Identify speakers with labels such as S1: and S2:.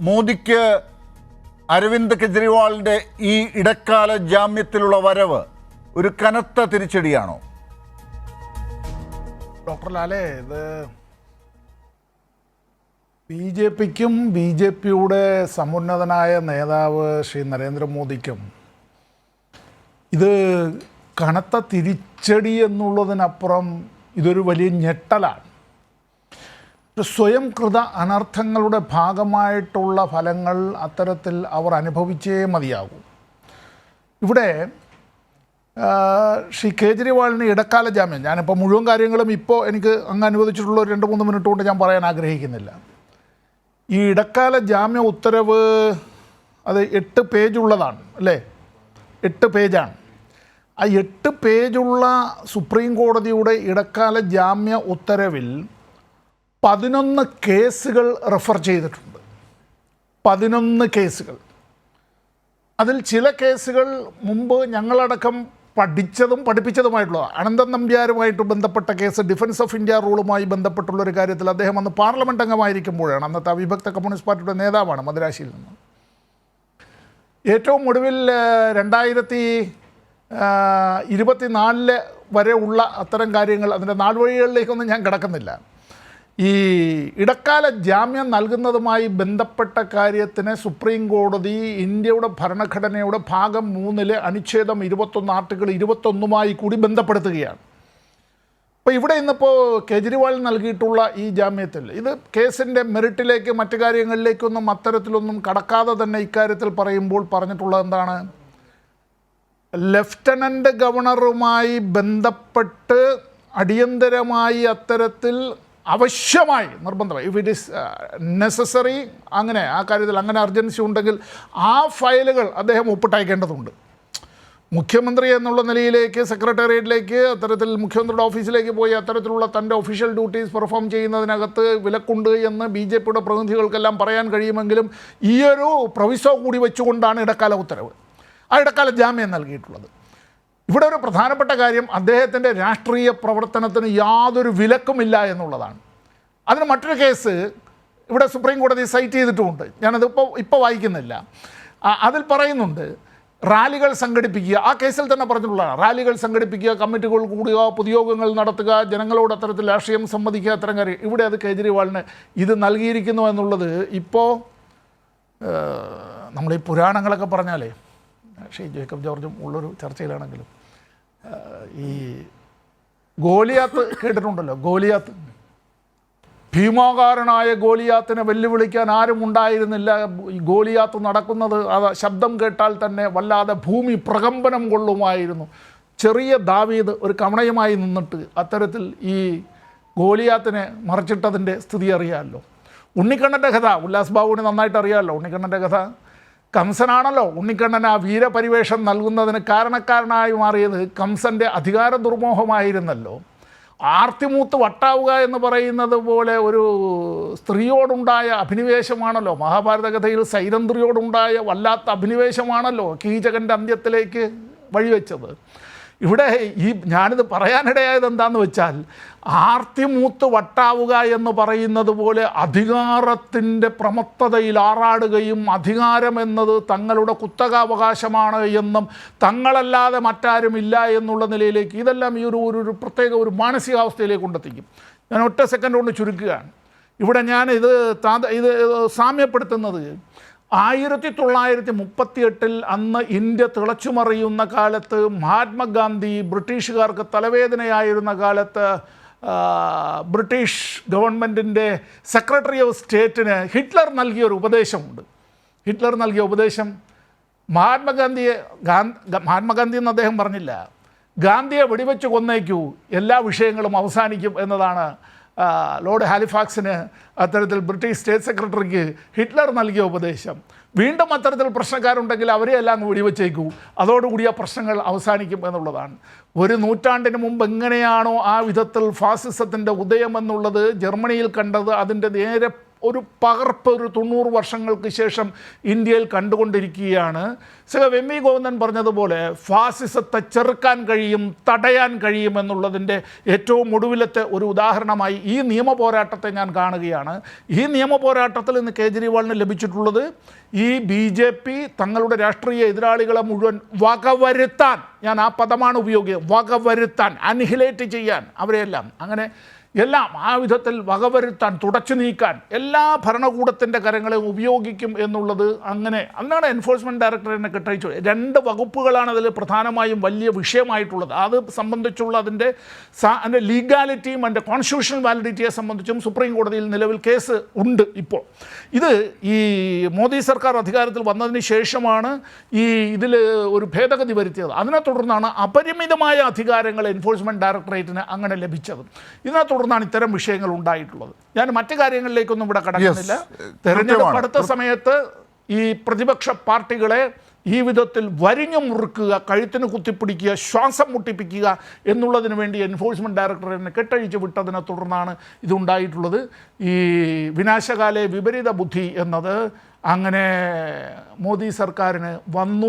S1: മോദിക്ക് അരവിന്ദ് കെജ്രിവാളിന്റെ ഈ ഇടക്കാല ജാമ്യത്തിലുള്ള വരവ് ഒരു കനത്ത തിരിച്ചടിയാണോ?
S2: ഡോക്ടർ ലാലേ ഇത് ബി ജെ പിക്കും ബി ജെ പിയുടെ സമുന്നതനായ നേതാവ് ശ്രീ നരേന്ദ്രമോദിക്കും ഇത് കനത്ത തിരിച്ചടി എന്നുള്ളതിനപ്പുറം ഇതൊരു വലിയ ഞെട്ടലാണ്. സ്വയം കൃത അനർത്ഥങ്ങളുടെ ഭാഗമായിട്ടുള്ള ഫലങ്ങൾ അത്തരത്തിൽ അവർ അനുഭവിച്ചേ മതിയാകൂ. ഇവിടെ ശ്രീ കേജ്രിവാളിന് ഇടക്കാല ജാമ്യം. ഞാനിപ്പോൾ മുഴുവൻ കാര്യങ്ങളും ഇപ്പോൾ എനിക്ക് അങ്ങ് അനുവദിച്ചിട്ടുള്ള ഒരു രണ്ട് മൂന്ന് മിനിറ്റ് കൊണ്ട് ഞാൻ പറയാൻ ആഗ്രഹിക്കുന്നില്ല. ഈ ഇടക്കാല ജാമ്യ ഉത്തരവ് അത് എട്ട് പേജുള്ളതാണ് അല്ലേ? എട്ട് പേജാണ്. ആ എട്ട് പേജുള്ള സുപ്രീം കോടതിയുടെ ഇടക്കാല ജാമ്യ ഉത്തരവിൽ പതിനൊന്ന് കേസുകൾ റെഫർ ചെയ്തിട്ടുണ്ട്. പതിനൊന്ന് കേസുകൾ. അതിൽ ചില കേസുകൾ മുമ്പ് ഞങ്ങളടക്കം പഠിച്ചതും പഠിപ്പിച്ചതുമായിട്ടുള്ള അനന്തൻ നമ്പ്യാരുമായിട്ട് ബന്ധപ്പെട്ട കേസ് ഡിഫൻസ് ഓഫ് ഇന്ത്യ റൂളുമായി ബന്ധപ്പെട്ടുള്ള ഒരു കാര്യത്തിൽ അദ്ദേഹം അന്ന് പാർലമെന്റ് അംഗമായിരിക്കുമ്പോഴാണ് അന്നത്തെ അവിഭക്ത കമ്മ്യൂണിസ്റ്റ് പാർട്ടിയുടെ നേതാവാണ് മദ്രാശിയിൽ നിന്ന്. ഏറ്റവും ഒടുവിൽ രണ്ടായിരത്തി ഇരുപത്തിനാലിൽ വരെ ഉള്ള അത്തരം കാര്യങ്ങൾ അതിന്റെ നാൾ വഴികളിലേക്കൊന്നും ഞാൻ കിടക്കുന്നില്ല. ഈ ഇടക്കാല ജാമ്യം നൽകുന്നതുമായി ബന്ധപ്പെട്ട കാര്യത്തിന് സുപ്രീം കോടതി ഇന്ത്യയുടെ ഭരണഘടനയുടെ ഭാഗം മൂന്നിലെ അനുച്ഛേദം ഇരുപത്തൊന്ന് ആർട്ടിക്കിൾ ഇരുപത്തൊന്നുമായി കൂടി ബന്ധപ്പെടുത്തുകയാണ്. അപ്പോൾ ഇവിടെ ഇന്നിപ്പോൾ കേജ്രിവാൾ നൽകിയിട്ടുള്ള ഈ ജാമ്യത്തിൽ ഇത് കേസിന്റെ മെറിറ്റിലേക്ക് മറ്റു കാര്യങ്ങളിലേക്കൊന്നും അത്തരത്തിലൊന്നും കടക്കാതെ തന്നെ ഇക്കാര്യത്തിൽ പറയുമ്പോൾ പറഞ്ഞിട്ടുള്ളത് എന്താണ്? ലഫ്റ്റനന്റ് ഗവർണറുമായി ബന്ധപ്പെട്ട് അടിയന്തരമായി അത്തരത്തിൽ അവശ്യമായി നിർബന്ധമായി. ഇഫ് ഇറ്റ് ഇസ് നെസസറി അങ്ങനെ ആ കാര്യത്തിൽ അങ്ങനെ അർജൻസി ഉണ്ടെങ്കിൽ ആ ഫയലുകൾ അദ്ദേഹം ഒപ്പിട്ടയക്കേണ്ടതുണ്ട്. മുഖ്യമന്ത്രി എന്നുള്ള നിലയിലേക്ക് സെക്രട്ടേറിയറ്റിലേക്ക് അത്തരത്തിൽ മുഖ്യമന്ത്രിയുടെ ഓഫീസിലേക്ക് പോയി അത്തരത്തിലുള്ള തന്റെ ഒഫീഷ്യൽ ഡ്യൂട്ടീസ് പെർഫോം ചെയ്യുന്നതിനകത്ത് വിലക്കുണ്ട് എന്ന് ബി ജെ പിയുടെ പ്രതിനിധികൾക്കെല്ലാം പറയാൻ കഴിയുമെങ്കിലും ഈയൊരു പ്രൊവിസോ കൂടി വെച്ചുകൊണ്ടാണ് ഇടക്കാല ഉത്തരവ്. ആ ഇടക്കാല ജാമ്യം നൽകിയിട്ടുള്ളത്. ഇവിടെ ഒരു പ്രധാനപ്പെട്ട കാര്യം അദ്ദേഹത്തിന്റെ രാഷ്ട്രീയ പ്രവർത്തനത്തിന് യാതൊരു വിലക്കുമില്ല എന്നുള്ളതാണ്. അതിന് മറ്റൊരു കേസ് ഇവിടെ സുപ്രീം കോടതി സൈറ്റ് ചെയ്തിട്ടുമുണ്ട്. ഞാനത് ഇപ്പോൾ ഇപ്പോൾ വായിക്കുന്നില്ല. അതിൽ പറയുന്നുണ്ട് റാലികൾ സംഘടിപ്പിക്കുക. ആ കേസിൽ തന്നെ പറഞ്ഞിട്ടുള്ളതാണ്. റാലികൾ സംഘടിപ്പിക്കുക കമ്മിറ്റികൾ കൂടുക പൊതുയോഗങ്ങൾ നടത്തുക ജനങ്ങളോട് അത്തരത്തിൽ രാഷ്ട്രീയം സംവദിക്കുക അത്തരം കാര്യം. ഇവിടെ അത് കേജ്രിവാളിന് ഇത് നൽകിയിരിക്കുന്നു എന്നുള്ളത് ഇപ്പോൾ നമ്മൾ ഈ പുരാണങ്ങളൊക്കെ പറഞ്ഞാലേ ഷീ ജേക്കബ് ജോർജും ഉള്ളൊരു ചർച്ചയിലാണെങ്കിലും ഈ ഗോലിയാത്ത് കേട്ടിട്ടുണ്ടല്ലോ ഗോലിയാത്ത്. ഭീമാകാരനായ ഗോലിയാത്തിനെ വെല്ലുവിളിക്കാൻ ആരും ഉണ്ടായിരുന്നില്ല. ഗോലിയാത്ത് നടക്കുന്നത് അത് ശബ്ദം കേട്ടാൽ തന്നെ വല്ലാതെ ഭൂമി പ്രകമ്പനം കൊള്ളുമായിരുന്നു. ചെറിയ ദാവീദ് ഒരു കമണയുമായി നിന്നിട്ട് അത്തരത്തിൽ ഈ ഗോലിയാത്തിനെ മറിച്ചിട്ടതിന്റെ സ്ഥിതി അറിയാമല്ലോ. ഉണ്ണിക്കണ്ണന്റെ കഥ ഉല്ലാസ് ബാബുവിന് നന്നായിട്ട് അറിയാമല്ലോ. ഉണ്ണിക്കണ്ണന്റെ കഥ കംസനാണല്ലോ. ഉണ്ണിക്കണ്ണൻ ആ വീരപരിവേഷം നൽകുന്നതിന് കാരണക്കാരനായി മാറിയത് കംസന്റെ അധികാര ദുർമോഹമായിരുന്നല്ലോ. ആർത്തിമൂത്ത് വട്ടാവുക എന്ന് പറയുന്നത് പോലെ ഒരു സ്ത്രീയോടുണ്ടായ അഭിനിവേശമാണല്ലോ. മഹാഭാരത കഥയിൽ സൈരന്ധ്രിയോടുണ്ടായ വല്ലാത്ത അഭിനിവേശമാണല്ലോ കീചകന്റെ അന്ത്യത്തിലേക്ക് വഴിവെച്ചത്. ഇവിടെ ഈ ഞാനിത് പറയാനിടയായത് എന്താണെന്ന് വെച്ചാൽ ആർത്തിമൂത്ത് വട്ടാവുക എന്ന് പറയുന്നത് പോലെ അധികാരത്തിന്റെ പ്രമത്തതയിൽ ആറാടുകയും അധികാരം എന്നത് തങ്ങളുടെ കുത്തകാവകാശമാണ് എന്നും തങ്ങളല്ലാതെ മറ്റാരുമില്ല എന്നുള്ള നിലയിലേക്ക് ഇതെല്ലാം ഈ ഒരു ഒരു പ്രത്യേക ഒരു മാനസികാവസ്ഥയിലേക്ക് കൊണ്ടെത്തിക്കും. ഞാൻ ഒറ്റ സെക്കൻഡ് കൊണ്ട് ചുരുക്കുകയാണ്. ഇവിടെ ഞാൻ ഇത് ഇത് സാമ്യപ്പെടുത്തുന്നത് ആയിരത്തി തൊള്ളായിരത്തി മുപ്പത്തിയെട്ടിൽ അന്ന് ഇന്ത്യ തിളച്ചുമറിയുന്ന കാലത്ത് മഹാത്മാഗാന്ധി ബ്രിട്ടീഷുകാർക്ക് തലവേദനയായിരുന്ന കാലത്ത് ബ്രിട്ടീഷ് ഗവൺമെന്റിന്റെ സെക്രട്ടറി ഓഫ് സ്റ്റേറ്റിന് ഹിറ്റ്ലർ നൽകിയ ഒരു ഉപദേശമുണ്ട്. ഹിറ്റ്ലർ നൽകിയ ഉപദേശം മഹാത്മാഗാന്ധിയെ ഗാന്ധി മഹാത്മാഗാന്ധി എന്ന് അദ്ദേഹം പറഞ്ഞില്ല ഗാന്ധിയെ വെടിവെച്ച് കൊന്നേക്കൂ എല്ലാ വിഷയങ്ങളും അവസാനിക്കും എന്നതാണ് ലോർഡ് ഹാലിഫാക്സിന് അത്തരത്തിൽ ബ്രിട്ടീഷ് സ്റ്റേറ്റ് സെക്രട്ടറിക്ക് ഹിറ്റ്ലർ നൽകിയ ഉപദേശം. വീണ്ടും അത്തരത്തിൽ പ്രശ്നക്കാരുണ്ടെങ്കിൽ അവരെ എല്ലാം വെടിവെച്ചേക്കൂ. അതോടുകൂടി ആ പ്രശ്നങ്ങൾ അവസാനിക്കും എന്നുള്ളതാണ്. ഒരു നൂറ്റാണ്ടിന് മുമ്പ് എങ്ങനെയാണോ ആ വിധത്തിൽ ഫാസിസത്തിന്റെ ഉദയം എന്നുള്ളത് ജർമ്മനിയിൽ കണ്ടത് അതിന്റെ നേരെ ഒരു പകർപ്പ് ഒരു തൊണ്ണൂറ് വർഷങ്ങൾക്ക് ശേഷം ഇന്ത്യയിൽ കണ്ടുകൊണ്ടിരിക്കുകയാണ്. സഹ എം. വി ഗോവിന്ദൻ പറഞ്ഞതുപോലെ ഫാസിസത്തെ ചെറുക്കാൻ കഴിയും തടയാൻ കഴിയും എന്നുള്ളതിന്റെ ഏറ്റവും ഒടുവിലത്തെ ഒരു ഉദാഹരണമായി ഈ നിയമ പോരാട്ടത്തെ ഞാൻ കാണുകയാണ്. ഈ നിയമ പോരാട്ടത്തിൽ ഇന്ന് കേജ്രിവാളിന് ലഭിച്ചിട്ടുള്ളത് ഈ ബി ജെ പി തങ്ങളുടെ രാഷ്ട്രീയ എതിരാളികളെ മുഴുവൻ വകവരുത്താൻ ഞാൻ ആ പദമാണ് ഉപയോഗിക്കുക വകവരുത്താൻ അനിഹിലേറ്റ് ചെയ്യാൻ അവരെയെല്ലാം. അങ്ങനെ എല്ലാം ആ വിധത്തിൽ വകവരുത്താൻ തുടച്ചു നീക്കാൻ എല്ലാ ഭരണകൂടത്തിന്റെ കരങ്ങളെയും ഉപയോഗിക്കും എന്നുള്ളത് അങ്ങനെ അന്നാണ് എൻഫോഴ്സ്മെന്റ് ഡയറക്ടർ എന്നെ കെട്ടയച്ചു രണ്ട് വകുപ്പുകളാണ് അതിൽ പ്രധാനമായും വലിയ വിഷയമായിട്ടുള്ളത്. അത് സംബന്ധിച്ചുള്ള അതിന്റെ അതിന്റെ ലീഗാലിറ്റിയും അതിന്റെ കോൺസ്റ്റിറ്റ്യൂഷണൽ വാലിഡിറ്റിയെ സംബന്ധിച്ചും സുപ്രീം കോടതിയിൽ നിലവിൽ കേസ് ഉണ്ട് ഇപ്പോൾ. ഇത് ഈ മോദി സർക്കാർ അധികാരത്തിൽ വന്നതിന് ശേഷമാണ് ഈ ഇതിൽ ഒരു ഭേദഗതി വരുത്തിയത്. അതിനെ തുടർന്നാണ് അപരിമിതമായ അധികാരങ്ങൾ എൻഫോഴ്സ്മെന്റ് ഡയറക്ടറേറ്റിന് അങ്ങനെ ലഭിച്ചത്. ഇതിനെ തുടർന്നാണ് ഇത്തരം വിഷയങ്ങൾ ഉണ്ടായിട്ടുള്ളത്. ഞാൻ മറ്റു കാര്യങ്ങളിലേക്കൊന്നും ഇവിടെ കടക്കുന്നില്ല. തെരഞ്ഞെടുപ്പ് അടുത്ത സമയത്ത് ഈ പ്രതിപക്ഷ പാർട്ടികളെ ഈ വിധത്തിൽ വരിഞ്ഞു മുറുക്കുക കഴുത്തിന് കുത്തിപ്പിടിക്കുക ശ്വാസം മുട്ടിപ്പിക്കുക എന്നുള്ളതിന് വേണ്ടി എൻഫോഴ്സ്മെന്റ് ഡയറക്ടറിനെ കെട്ടഴിച്ച് വിട്ടതിനെ തുടർന്നാണ് ഇതുണ്ടായിട്ടുള്ളത് ഈ വിനാശകാലെ വിപരീത ബുദ്ധി എന്നത് അങ്ങനെ മോദി സർക്കാരിന് വന്നു